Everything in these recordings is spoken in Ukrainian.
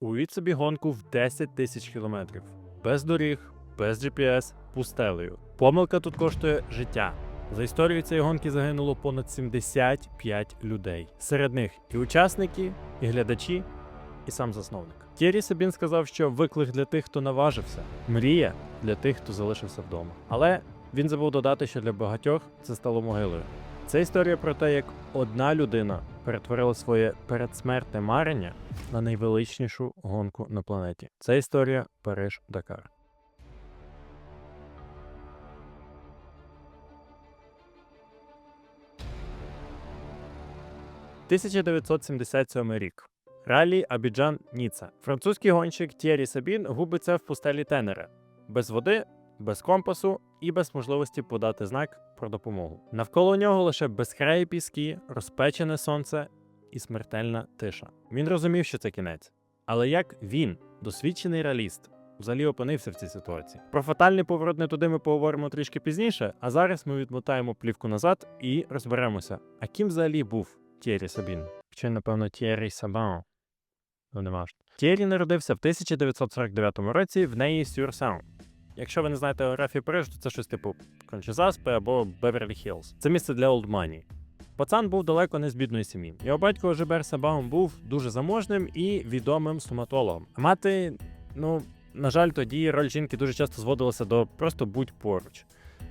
Уявіть собі гонку в 10 тисяч кілометрів. Без доріг, без GPS, пустелею. Помилка тут коштує життя. За історією цієї гонки загинуло понад 75 людей. Серед них і учасники, і глядачі, і сам засновник. Тєрі Сабін сказав, що виклик для тих, хто наважився, мрія для тих, хто залишився вдома. Але він забув додати, що для багатьох це стало могилою. Це історія про те, як одна людина перетворила своє передсмертне марення на найвеличнішу гонку на планеті. Це історія Париж-Дакар. «1977 рік. Ралі Абіджан Ніца. Французький гонщик Тєрі Сабін губиться в пустелі Тенере. Без води, без компасу і без можливості подати знак про допомогу. Навколо нього лише безкраї піски, розпечене сонце і смертельна тиша. Він розумів, що це кінець. Але як він, досвідчений реаліст, взагалі опинився в цій ситуації? Про фатальний поворот не туди ми поговоримо трішки пізніше, а зараз ми відмотаємо плівку назад і розберемося, а ким взагалі був Тєрі Сабін? Чи, напевно, Тєрі Сабан. Ну, не важливо. Тєрі народився в 1949 році в неї Сюрсаун. Якщо ви не знаєте географію Парижу, то це щось типу Кончезаспи або Беверлі Хіллз. Це місце для олдмані. Пацан був далеко не з бідної сім'ї. Його батько Жибер Сабаум був дуже заможним і відомим стоматологом. А мати, ну, на жаль, тоді роль жінки дуже часто зводилася до просто будь поруч.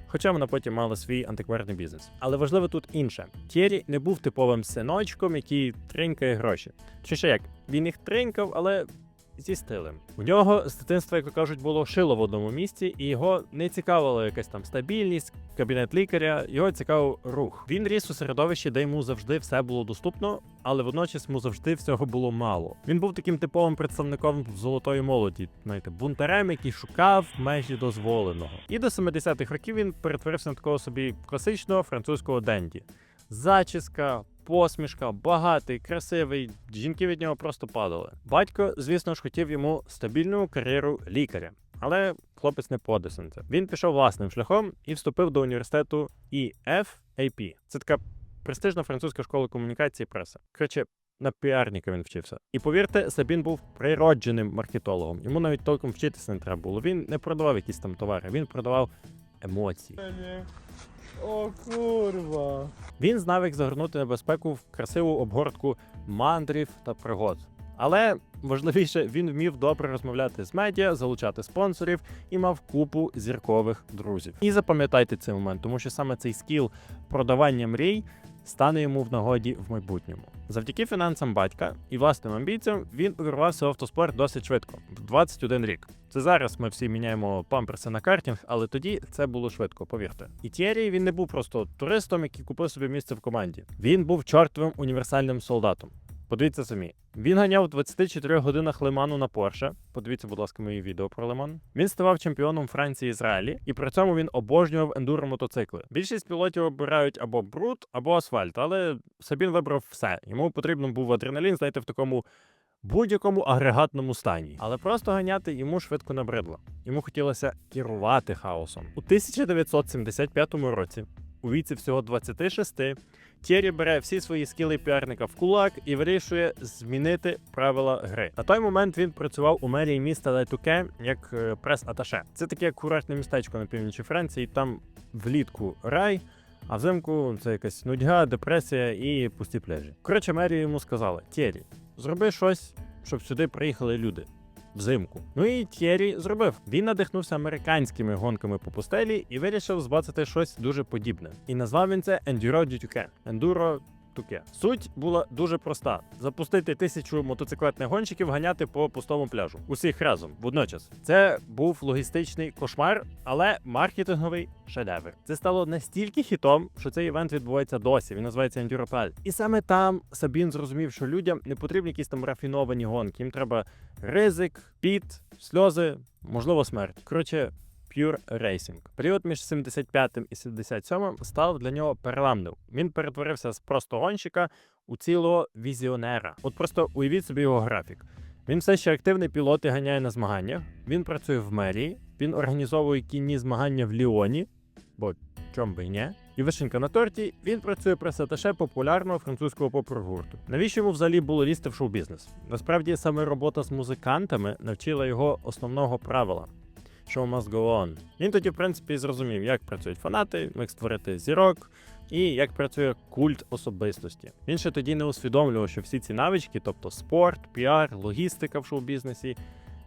Хоча вона потім мала свій антикварний бізнес. Але важливо тут інше: Тєрі не був типовим синочком, який тринькає гроші. Чи ще як? Він їх тринькав, але зі стилем. У нього з дитинства, як кажуть, було шило в одному місці, і його не цікавила якась там стабільність, кабінет лікаря, його цікавив рух. Він ріс у середовищі, де йому завжди все було доступно, але водночас йому завжди всього було мало. Він був таким типовим представником золотої молоді, знаєте, бунтарем, який шукав межі дозволеного. І до 70-х років він перетворився на такого собі класичного французького денді. Зачіска, посмішка, багатий, красивий. Жінки від нього просто падали. Батько, звісно ж, хотів йому стабільну кар'єру лікаря. Але хлопець не це. Він пішов власним шляхом і вступив до університету EFAP. Це така престижна французька школа комунікації і преси. Коротше, на піарника він вчився. І повірте, Сабін був природженим маркетологом. Йому навіть толком вчитися не треба було. Він не продавав якісь там товари, він продавав емоції. O курва. Він знав, як загорнути небезпеку в красиву обгортку мандрів та пригод. Але важливіше, він вмів добре розмовляти з медіа, залучати спонсорів і мав купу зіркових друзів. І запам'ятайте цей момент, тому що саме цей скіл продавання мрій стане йому в нагоді в майбутньому. Завдяки фінансам батька і власним амбіціям він увірвався в автоспорт досить швидко, в 21 рік. Це зараз ми всі міняємо памперси на картінг, але тоді це було швидко, повірте. І Тєрі він не був просто туристом, який купив собі місце в команді. Він був чортовим універсальним солдатом. Подивіться самі. Він ганяв у 24 годинах Лиману на Порше. Подивіться, будь ласка, мої відео про Лиман. Він ставав чемпіоном Франції з ралі, і при цьому він обожнював ендуро мотоцикли. Більшість пілотів обирають або бруд, або асфальт, але Сабін вибрав все. Йому потрібен був адреналін, знаєте, в такому будь-якому агрегатному стані. Але просто ганяти йому швидко набридло. Йому хотілося керувати хаосом. У 1975 році, у віці всього 26, Тєрі бере всі свої скіли піарника в кулак і вирішує змінити правила гри. На той момент він працював у мерії міста Летуке як е, прес-аташе. Це таке курортне містечко на півночі Франції. Там влітку рай. А взимку це якась нудьга, депресія і пусті пляжі. Коротше, мерія йому сказала: Тєрі, зроби щось, щоб сюди приїхали люди. Взимку. Ну і Тєрі зробив. Він надихнувся американськими гонками по пустелі і вирішив збацати щось дуже подібне. І назвав він це Enduro du Touquet. Enduro Touquet. Суть була дуже проста: запустити тисячу мотоциклетних гонщиків ганяти по пустому пляжу. Усіх разом водночас. Це був логістичний кошмар, але маркетинговий шедевр. Це стало настільки хітом, що цей івент відбувається досі. Він називається Pal. І саме там Сабін зрозумів, що людям не потрібні якісь там рафіновані гонки. Їм треба ризик, піт, сльози, можливо, смерть. Коротше. Pure Racing. Період між 75 і 77 став для нього переламним. Він перетворився з просто гонщика у цілого візіонера. От просто уявіть собі його графік. Він все ще активний пілот і ганяє на змаганнях. Він працює в мерії, він організовує кінні змагання в Ліоні, бо чом би не. І вишенька на торті він працює пресаташе популярного французького поп-гурту. Навіщо йому взагалі було лізти в шоу-бізнес? Насправді саме робота з музикантами навчила його основного правила. Show must go on. Він тоді, в принципі, зрозумів, як працюють фанати, як створити зірок і як працює культ особистості. Він ще тоді не усвідомлював, що всі ці навички, тобто спорт, піар, логістика в шоу-бізнесі,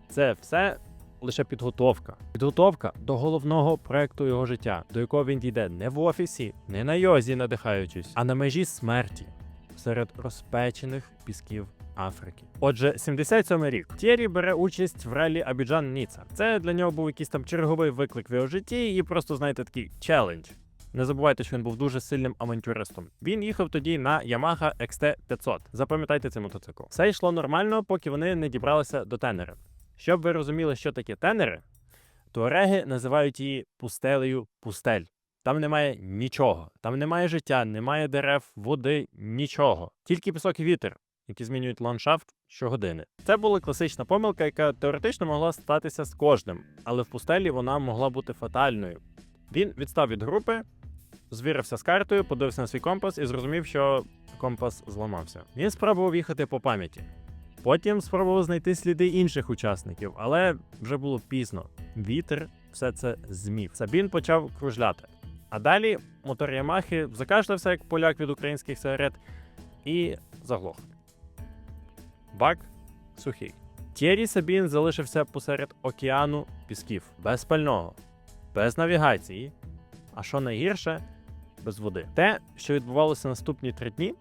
це все лише підготовка. Підготовка до головного проекту його життя, до якого він дійде не в офісі, не на йозі надихаючись, а на межі смерті серед розпечених пісків Африки. Отже, 77 рік. Тєрі бере участь в ралі Абіджан Ніца. Це для нього був якийсь там черговий виклик в його житті, і просто знаєте такий челендж. Не забувайте, що він був дуже сильним авантюристом. Він їхав тоді на Yamaha XT 500. Запам'ятайте цей мотоцикл. Все йшло нормально, поки вони не дібралися до тенери. Щоб ви розуміли, що таке тенери, туареги називають її пустелею пустель. Там немає нічого, там немає життя, немає дерев, води, нічого. Тільки пісок і вітер, які змінюють ландшафт щогодини. Це була класична помилка, яка теоретично могла статися з кожним, але в пустелі вона могла бути фатальною. Він відстав від групи, звірився з картою, подивився на свій компас і зрозумів, що компас зламався. Він спробував їхати по пам'яті. Потім спробував знайти сліди інших учасників, але вже було пізно. Вітер все це змів. Сабін почав кружляти. А далі мотор Ямахи закашлявся як поляк від українських сигарет і заглох. Бак сухий. Тєрі Сабін залишився посеред океану пісків, без пального, без навігації. А що найгірше, без води. Те, що відбувалося наступні три дні,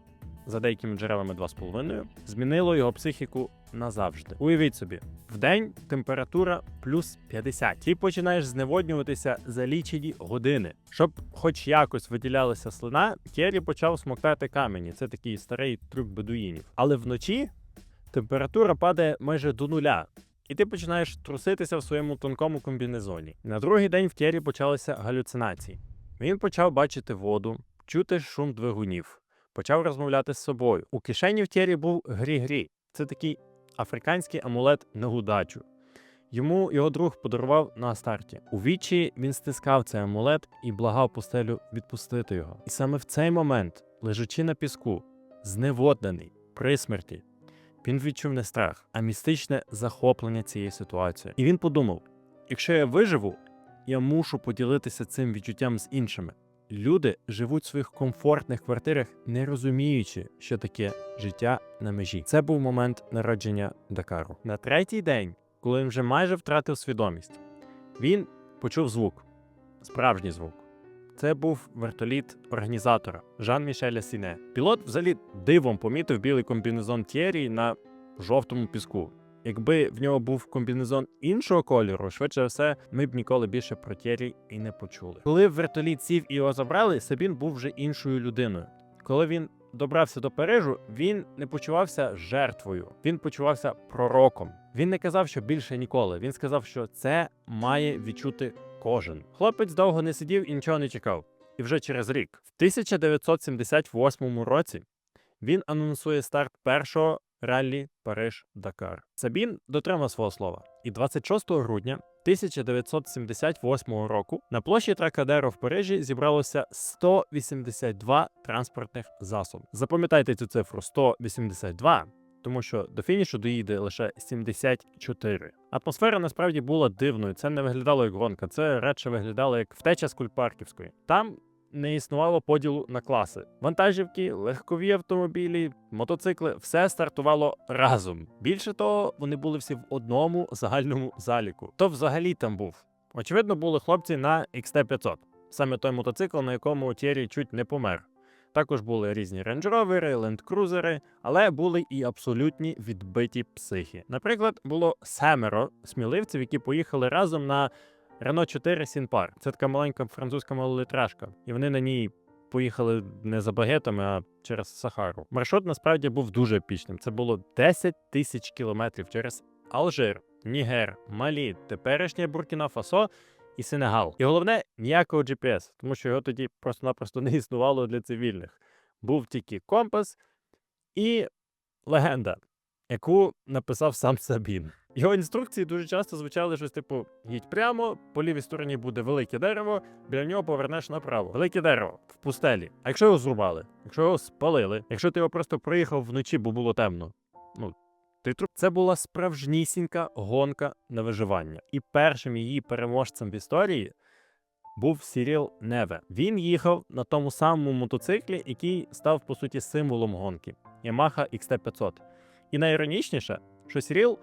за деякими джерелами 2,5, змінило його психіку назавжди. Уявіть собі, в день температура плюс 50. Ти починаєш зневоднюватися за лічені години. Щоб хоч якось виділялася слина, Кері почав смоктати камені. Це такий старий трюк бедуїнів. Але вночі температура падає майже до нуля. І ти починаєш труситися в своєму тонкому комбінезоні. На другий день в Тєрі почалися галюцинації. Він почав бачити воду, чути шум двигунів, почав розмовляти з собою. У кишені в Тєрі був грі-грі. Це такий африканський амулет на удачу. Йому його друг подарував на старті. У вічі він стискав цей амулет і благав пустелю відпустити його. І саме в цей момент, лежачи на піску, зневоднений, при смерті, він відчув не страх, а містичне захоплення цієї ситуації. І він подумав: якщо я виживу, я мушу поділитися цим відчуттям з іншими. Люди живуть в своїх комфортних квартирах, не розуміючи, що таке життя на межі. Це був момент народження Дакару. На третій день, коли він вже майже втратив свідомість, він почув звук, справжній звук. Це був вертоліт організатора Жан Мішеля Сіне. Пілот взагалі дивом помітив білий комбінезон Тєрі на жовтому піску. Якби в нього був комбінезон іншого кольору, швидше все, ми б ніколи більше про Тєрі і не почули. Коли вертоліт сів і його забрали, Сабін був вже іншою людиною. Коли він добрався до Парижу, він не почувався жертвою, він почувався пророком. Він не казав, що більше ніколи. Він сказав, що це має відчути кожен. Хлопець довго не сидів і нічого не чекав. І вже через рік, в 1978 році, він анонсує старт першого раллі Париж-Дакар. Сабін дотримав свого слова. І 26 грудня 1978 року на площі Тракадеро в Парижі зібралося 182 транспортних засоби. Запам'ятайте цю цифру 182, тому що до фінішу доїде лише 74. Атмосфера насправді була дивною. Це не виглядало як гонка, це радше виглядало як втеча з Кульпарківської. Там не існувало поділу на класи. Вантажівки, легкові автомобілі, мотоцикли все стартувало разом. Більше того, вони були всі в одному загальному заліку. То взагалі там був. Очевидно, були хлопці на XT500. Саме той мотоцикл, на якому Тєрі чуть не помер. Також були різні рейндж-ровери, лендкрузери, але були і абсолютні відбиті психи. Наприклад, було семеро сміливців, які поїхали разом на Renault 4 Сінпар. Це така маленька французька малолітражка. І вони на ній поїхали не за багетами, а через Сахару. Маршрут насправді був дуже епічним. Це було 10 тисяч кілометрів через Алжир, Нігер, Малі, теперішнє Буркіна Фасо і Сенегал. І головне ніякого GPS, тому що його тоді просто-напросто не існувало для цивільних. Був тільки компас і легенда, яку написав сам Сабін. Його інструкції дуже часто звучали щось типу: їдь прямо, по лівій стороні буде велике дерево, біля нього повернеш направо. Велике дерево в пустелі. А якщо його зрубали, якщо його спалили, якщо ти його просто проїхав вночі, бо було темно. Ти труп. Це була справжнісінька гонка на виживання. І першим її переможцем в історії був Сіріл Неве. Він їхав на тому самому мотоциклі, який став по суті символом гонки Yamaha XT500. І найіронічніше, що Сіріл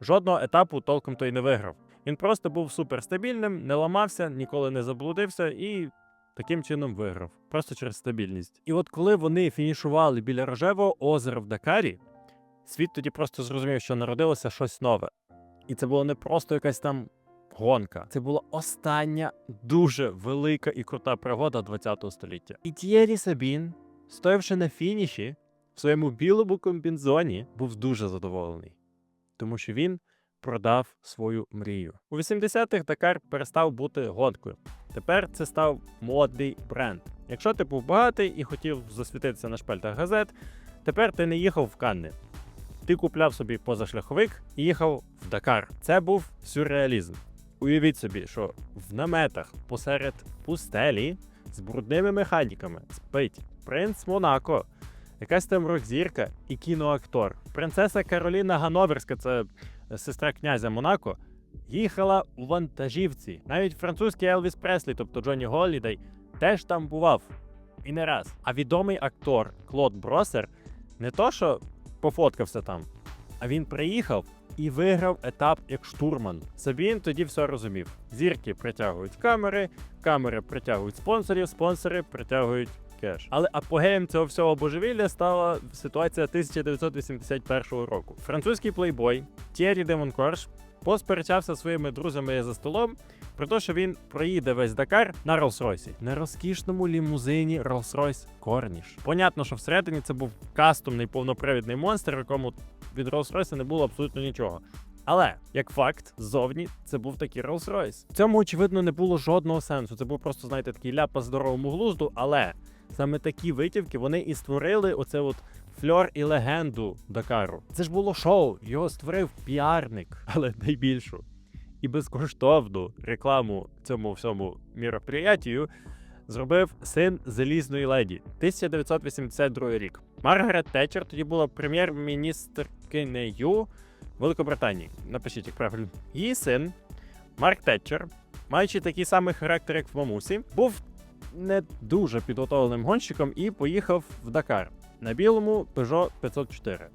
жодного етапу толком той не виграв. Він просто був суперстабільним, не ламався, ніколи не заблудився і таким чином виграв. Просто через стабільність. І от коли вони фінішували біля рожевого озера в Дакарі, світ тоді просто зрозумів, що народилося щось нове. І це було не просто якась там гонка. Це була остання дуже велика і крута пригода ХХ століття. І Т'єрі Сабін, стоявши на фініші, в своєму білому комбінзоні, був дуже задоволений, тому що він продав свою мрію. У 80-х Дакар перестав бути гонкою. Тепер це став модний бренд. Якщо ти був багатий і хотів засвітитися на шпальтах газет, тепер ти не їхав в Канни. Ти купляв собі позашляховик і їхав в Дакар. Це був сюрреалізм. Уявіть собі, що в наметах посеред пустелі з брудними механіками спить принц Монако, якась там рок-зірка і кіноактор. Принцеса Кароліна Гановерська, це сестра князя Монако, їхала у вантажівці. Навіть французький Елвіс Преслі, тобто Джонні Голлідей, теж там бував. І не раз. А відомий актор Клод Бросер не то, що пофоткався там, а він приїхав і виграв етап як штурман. Сабін тоді все розумів. Зірки притягують камери, камери притягують спонсорів, спонсори притягують кеш. Але апогеєм цього всього божевілля стала ситуація 1981 року. Французький плейбой Тєрі де Монкорш посперечався своїми друзями за столом про те, що він проїде весь Дакар на Роллс-Ройсі. На розкішному лімузині Rolls-Royce Cornish. Понятно, що всередині це був кастомний повнопривідний монстр, якому від Rolls-Royce не було абсолютно нічого. Але як факт, ззовні це був такий Rolls-Royce. В цьому очевидно не було жодного сенсу. Це був просто, знаєте, такий ляп по здоровому глузду. Але саме такі витівки вони і створили оце от фльор і легенду Дакару. Це ж було шоу. Його створив піарник, але найбільшу і безкоштовну рекламу цьому всьому міроприятію зробив син залізної леді 1982 рік. Маргарет Тетчер тоді була прем'єр-міністркинею Великобританії. Напишіть, як правильно. Її син Марк Тетчер, маючи такий самий характер, як в мамусі, був не дуже підготовленим гонщиком і поїхав в Дакар на білому Peugeot 504.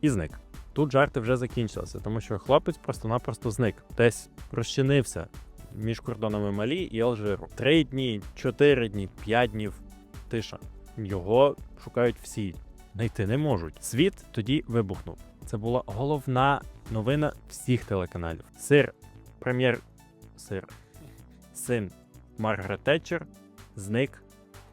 І зник. Тут жарти вже закінчилися, тому що хлопець просто-напросто зник, десь розчинився між кордонами Малі і Алжиру. Три дні, чотири дні, п'ять днів тиша. Його шукають всі, знайти не можуть. Світ тоді вибухнув. Це була головна новина всіх телеканалів. Сир, прем'єр, сир, син Маргарет Тетчер зник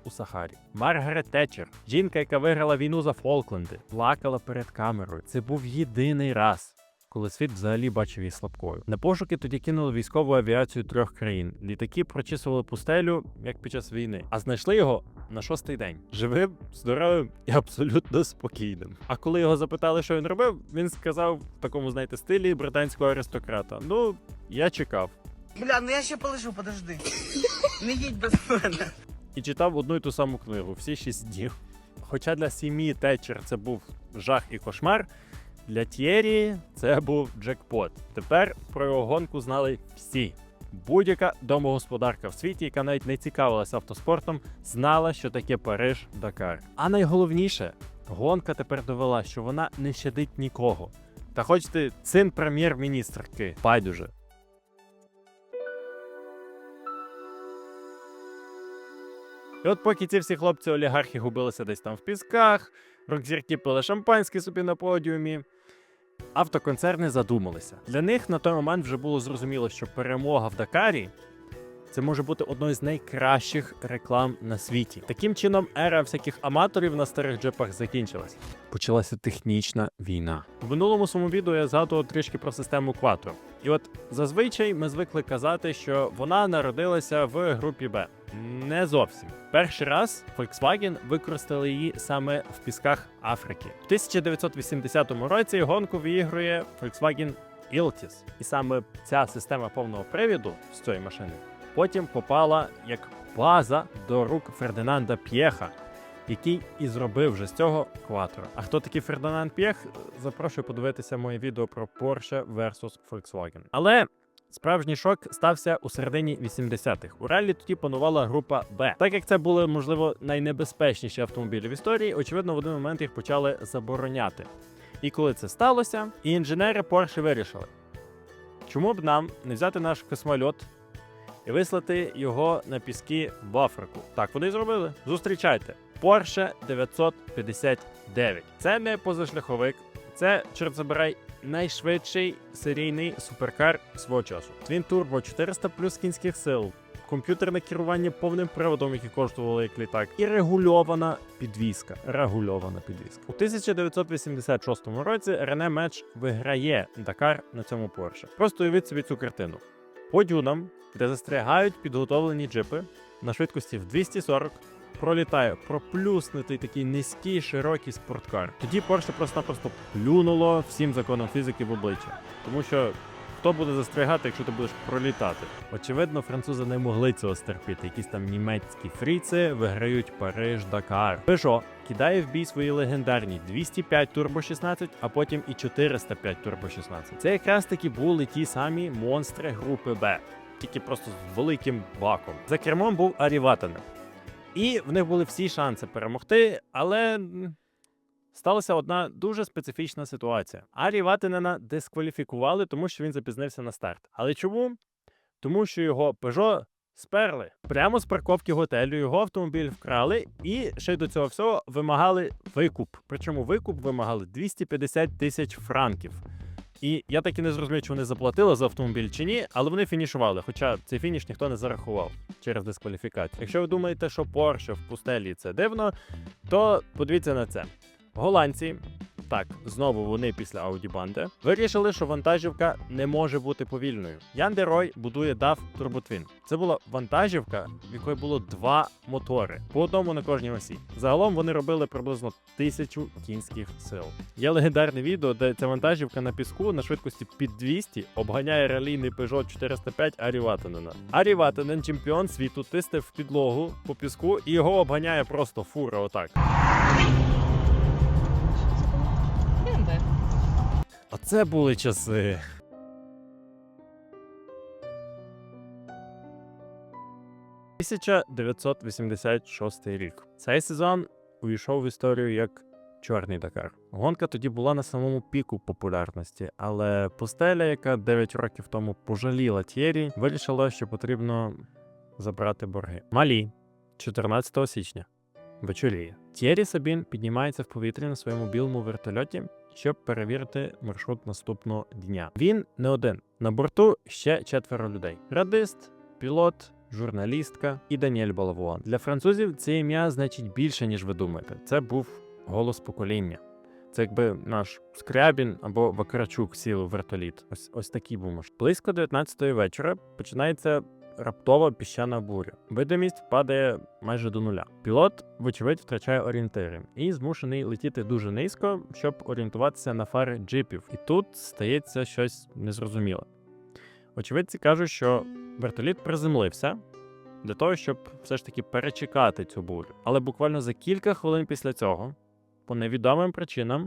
у Сахарі. Маргарет Тетчер, жінка, яка виграла війну за Фолкленди, плакала перед камерою. Це був єдиний раз. Коли світ взагалі бачив її слабкою. На пошуки тоді кинули військову авіацію трьох країн. Літаки прочісували пустелю, як під час війни, а знайшли його на шостий день. Живим, здоровим і абсолютно спокійним. А коли його запитали, що він робив, він сказав в такому, знаєте, стилі британського аристократа: Ну, я чекав. Бля, ну я ще полежу, подожди. Не їдь без мене. І читав одну і ту саму книгу всі шість днів. Хоча для сім'ї Тетчер це був жах і кошмар, для Т'єрі це був джекпот. Тепер про його гонку знали всі. Будь-яка домогосподарка в світі, яка навіть не цікавилася автоспортом, знала, що таке Париж Дакар. А найголовніше, гонка тепер довела, що вона не щадить нікого. Та хоч ти син прем'єр-міністрки, байдуже. І от поки ці всі хлопці олігархи губилися десь там в пісках, рок-зірки пили шампанське собі на подіумі. Автоконцерни задумалися. Для них на той момент вже було зрозуміло, що перемога в Дакарі Це може бути одною з найкращих реклам на світі. Таким чином, ера всяких аматорів на старих джипах закінчилась. Почалася технічна війна. В минулому своєму відео я згадував трішки про систему Quattro. І от зазвичай ми звикли казати, що вона народилася в групі Б. Не зовсім. Перший раз Volkswagen використали її саме в пісках Африки. В 1980 році гонку виігрує Volkswagen Iltis. І саме ця система повного привіду з цієї машини потім попала як база до рук Фердинанда П'єха, який і зробив вже з цього Quattro. А хто такий Фердинанд П'єх? Запрошую подивитися моє відео про Porsche versus Volkswagen. Але Справжній шок стався у середині 80-х. У ралі тоді панувала група Б. Так як це були, можливо, найнебезпечніші автомобілі в історії, очевидно, в один момент їх почали забороняти. І коли це сталося, і інженери Porsche вирішили, чому б нам не взяти наш космольот і вислати його на піски в Африку. Так вони й зробили. Зустрічайте. Porsche 959. Це не позашляховик, це, чорт забирай, найшвидший серійний суперкар свого часу. Twin Turbo 400 плюс кінських сил. Комп'ютерне керування повним приводом, яке коштувало як літак, і регульована підвізка. Регульована підвізка. У 1986 році Рене Меч виграє Дакар на цьому Porsche. Просто уявіть собі цю картину. По дюнам, де застрягають підготовлені джипи на швидкості в 240, пролітає проплюснутий такий низький широкий спорткар. Тоді Porsche просто-напросто плюнуло всім законам фізики в обличчя, тому що. Хто буде застрягати, якщо ти будеш пролітати? Очевидно, французи не могли цього стерпіти. Якісь там німецькі фріци виграють Париж Дакар. Peugeot кидає в бій свої легендарні 205 Turbo 16, а потім і 405 Turbo 16. Це якраз таки були ті самі монстри групи Б, тільки просто з великим баком. За кермом був Арі Ватанен. І в них були всі шанси перемогти, але сталася одна дуже специфічна ситуація. Арі Ватинена дискваліфікували, тому що він запізнився на старт. Але чому? Тому що його Peugeot сперли прямо з парковки готелю. Його автомобіль вкрали і ще до цього всього вимагали викуп. Причому викуп вимагали 250 тисяч франків. І я так і не зрозумів, чи вони заплатили за автомобіль чи ні, але вони фінішували. Хоча цей фініш ніхто не зарахував через дискваліфікацію. Якщо ви думаєте, що Porsche в пустелі це дивно, то подивіться на це. Голландці, так, знову вони після Audi Банди, вирішили, що вантажівка не може бути повільною. Ян Дерой будує DAF Turbo Це була вантажівка, в якої було два мотори по одному на кожній осі. Загалом вони робили приблизно тисячу кінських сил. Є легендарне відео, де ця вантажівка на піску на швидкості під 200 обганяє ралійний Peugeot 405 Арі Ватанена. Арі Ватанен, чемпіон світу, тисне в підлогу по піску і його обганяє просто фура. Отак. Оце були часи. «1986 рік. Цей сезон увійшов в історію як Чорний Дакар. Гонка тоді була на самому піку популярності, але пустеля, яка 9 років тому пожаліла Тєрі, вирішила, що потрібно забрати борги. Малі 14 січня. Вечоріє. Тєрі Сабін піднімається в повітря на своєму білому вертольоті, щоб перевірити маршрут наступного дня. Він не один. На борту ще четверо людей: радист, пілот, журналістка і Даніель Балавуан. Для французів це ім'я значить більше, ніж ви думаєте. Це був голос покоління. Це якби наш Скрябін або Вакарчук сіли в вертоліт. Ось ось такий маршрут. Близько 19-ї вечора починається раптова піщана буря. Видимість падає майже до нуля. Пілот, вочевидь, втрачає орієнтири і змушений летіти дуже низько, щоб орієнтуватися на фари джипів. І тут стається щось незрозуміле. Очевидці кажуть, що вертоліт приземлився для того, щоб все ж таки перечекати цю бурю. Але буквально за кілька хвилин після цього, по невідомим причинам,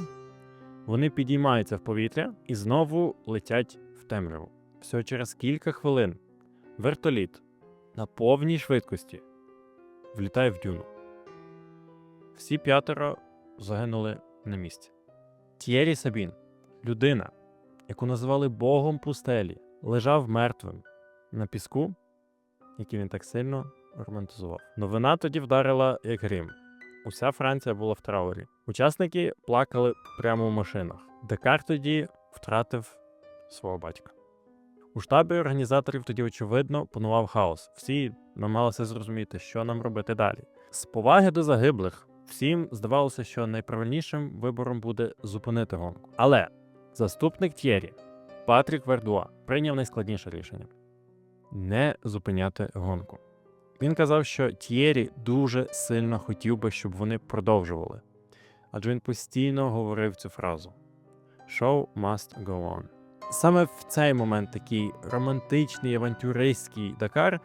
вони підіймаються в повітря і знову летять в темряву. Всього через кілька хвилин вертоліт на повній швидкості влітає в дюну. Всі п'ятеро загинули на місці. Т'єрі Сабін, людина, яку називали Богом пустелі, лежав мертвим на піску, який він так сильно романтизував. Новина тоді вдарила як грім. Уся Франція була в траурі. Учасники плакали прямо в машинах. Декар тоді втратив свого батька. У штабі організаторів тоді, очевидно, панував хаос. Всі намагалися зрозуміти, що нам робити далі. З поваги до загиблих, всім здавалося, що найправильнішим вибором буде зупинити гонку. Але заступник Т'єрі Патрік Вердуа прийняв найскладніше рішення не зупиняти гонку. Він казав, що Т'єрі дуже сильно хотів би, щоб вони продовжували. Адже він постійно говорив цю фразу: Show must go on. Саме в цей момент такий романтичний авантюристський Дакар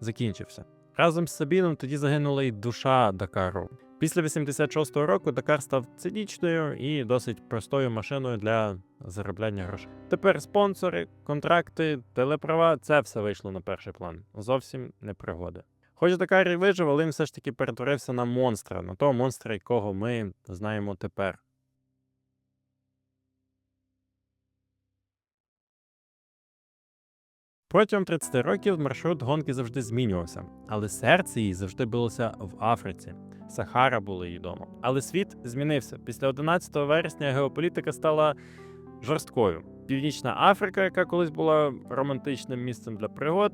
закінчився. Разом з Сабіном тоді загинула й душа Дакару. Після 86-го року Дакар став цинічною і досить простою машиною для заробляння грошей. Тепер спонсори, контракти, телеправа це все вийшло на перший план. Зовсім не пригоди. Хоч Дакар і вижив, але він все ж таки перетворився на монстра, на того монстра, якого ми знаємо тепер. Протягом 30 років маршрут гонки завжди змінювався, але серце її завжди билося в Африці. Сахара була її домом. Але світ змінився. Після 11 вересня геополітика стала жорсткою. Північна Африка, яка колись була романтичним місцем для пригод,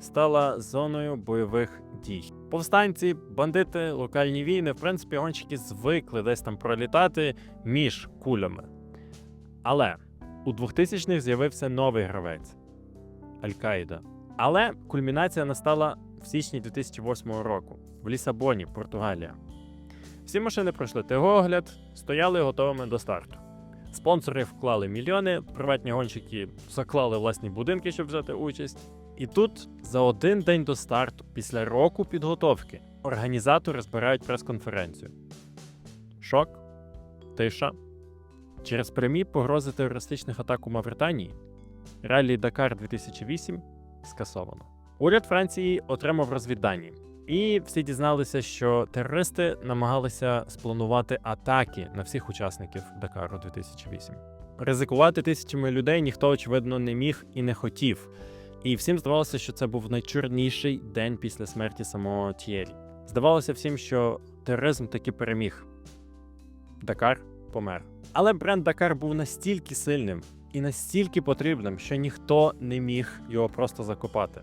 стала зоною бойових дій. Повстанці, бандити, локальні війни, в принципі, гонщики звикли десь там пролітати між кулями. Але у 2000-х з'явився новий гравець Аль-Каїда. Але кульмінація настала в січні 2008 року в Лісабоні, Португалія. Всі машини пройшли техогляд, стояли готовими до старту. Спонсори вклали мільйони, приватні гонщики заклали власні будинки, щоб взяти участь. І тут за один день до старту, після року підготовки, організатори збирають прес-конференцію. Шок, тиша. Через прямі погрози терористичних атак у Мавританії Раллі Дакар 2008 скасовано. Уряд Франції отримав розвіддані, і всі дізналися, що терористи намагалися спланувати атаки на всіх учасників Дакару 2008. Ризикувати тисячами людей ніхто, очевидно, не міг і не хотів. І всім здавалося, що це був найчорніший день після смерті самого Т'єрі. Здавалося всім, що тероризм таки переміг. Дакар помер. Але бренд Дакар був настільки сильним і настільки потрібним, що ніхто не міг його просто закопати.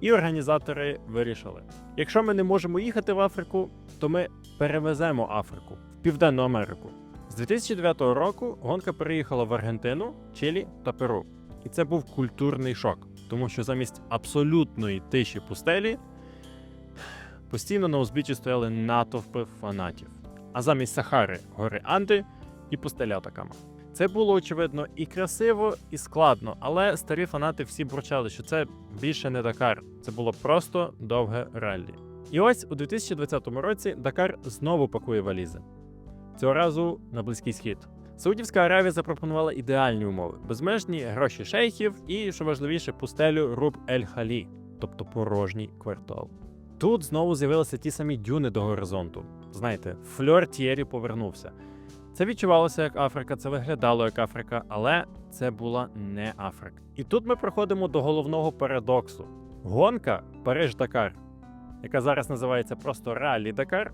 І організатори вирішили: якщо ми не можемо їхати в Африку, то ми перевеземо Африку в Південну Америку. З 2009 року гонка переїхала в Аргентину, Чилі та Перу. І це був культурний шок, тому що замість абсолютної тиші пустелі постійно на узбіччі стояли натовпи фанатів. А замість Сахари гори Анди і пустеля Атакама. Це було очевидно і красиво, і складно, але старі фанати всі бурчали, що це більше не Дакар, це було просто довге раллі. І ось у 2020 році Дакар знову пакує валізи. Цього разу на близький схід. Саудівська Аравія запропонувала ідеальні умови: безмежні гроші шейхів і, що важливіше, пустелю Руб Ель Халі, тобто порожній квартал. Тут знову з'явилися ті самі дюни до горизонту. Знаєте, фльор Т'єрі повернувся. Це відчувалося як Африка, це виглядало як Африка, але це була не Африка. І тут ми приходимо до головного парадоксу: гонка Париж-Дакар, яка зараз називається просто Ралі Дакар,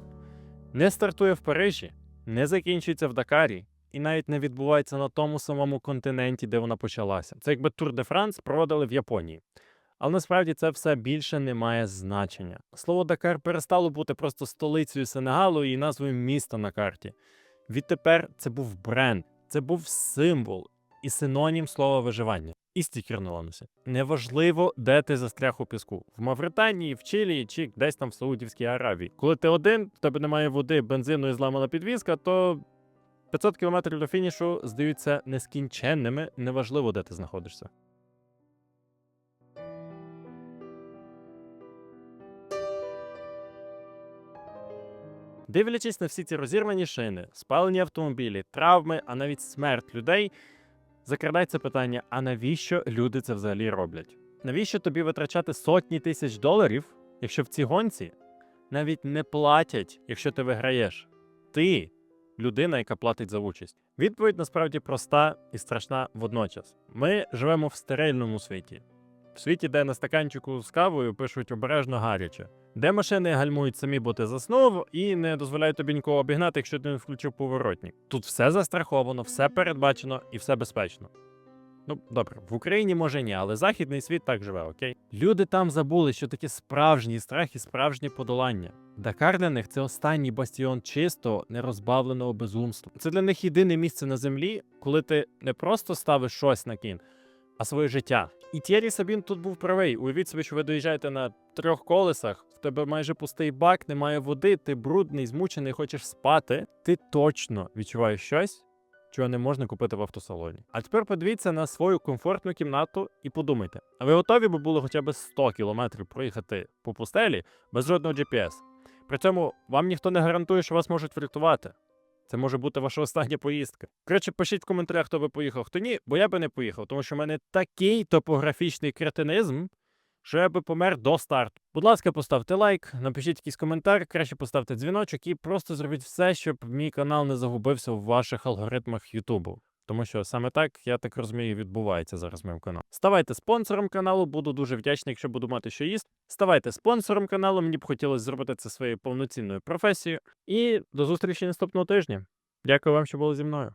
не стартує в Парижі, не закінчується в Дакарі і навіть не відбувається на тому самому континенті, де вона почалася. Це якби Тур де Франс проводили в Японії. Але насправді це все більше не має значення. Слово Дакар перестало бути просто столицею Сенегалу і назвою міста на карті. Відтепер це був бренд, це був символ і синонім слова виживання. І стікер на. Неважливо, де ти застряг у піску в Мавританії, в Чилі чи десь там в Саудівській Аравії. Коли ти один, в тебе немає води, бензину і зламана підвізка, то 500 кілометрів до фінішу здаються нескінченними, неважливо, де ти знаходишся. Дивлячись на всі ці розірвані шини, спалені автомобілі, травми, а навіть смерть людей, закрадається питання: а навіщо люди це взагалі роблять? Навіщо тобі витрачати сотні тисяч доларів, якщо в цій гонці навіть не платять, якщо ти виграєш? Ти людина, яка платить за участь. Відповідь насправді проста і страшна водночас. Ми живемо в стерильному світі. В світі, де на стаканчику з кавою пишуть обережно гаряче, де машини гальмують самі, бо ти заснув, і не дозволяють тобі нікого обігнати, якщо ти не включив поворотник. Тут все застраховано, все передбачено і все безпечно. Ну, добре, в Україні може ні, але західний світ так живе, окей? Люди там забули, що таке справжній страх і справжнє подолання. Дакар для них це останній бастіон чистого, нерозбавленого безумства. Це для них єдине місце на землі, коли ти не просто ставиш щось на кін, а своє життя. І Тєрі Сабін тут був правий. Уявіть собі, що ви доїжджаєте на трьох колесах, в тебе майже пустий бак, немає води, ти брудний, змучений, хочеш спати. Ти точно відчуваєш щось, чого не можна купити в автосалоні. А тепер подивіться на свою комфортну кімнату і подумайте: а ви готові би були хоча б 100 кілометрів проїхати по пустелі без жодного GPS? При цьому вам ніхто не гарантує, що вас можуть врятувати. Це може бути ваша остання поїздка. Коротше, пишіть в коментарях, хто би поїхав, хто ні, бо я би не поїхав, тому що в мене такий топографічний кретинизм, що я би помер до старту. Будь ласка, поставте лайк, напишіть якийсь коментар, краще поставте дзвіночок і просто зробіть все, щоб мій канал не загубився в ваших алгоритмах Ютубу. Тому що саме так, я так розумію, відбувається зараз моїм каналом. Ставайте спонсором каналу, буду дуже вдячний, якщо буду мати що їсти. Ставайте спонсором каналу, мені б хотілося зробити це своєю повноцінною професією. І до зустрічі наступного тижня. Дякую вам, що були зі мною.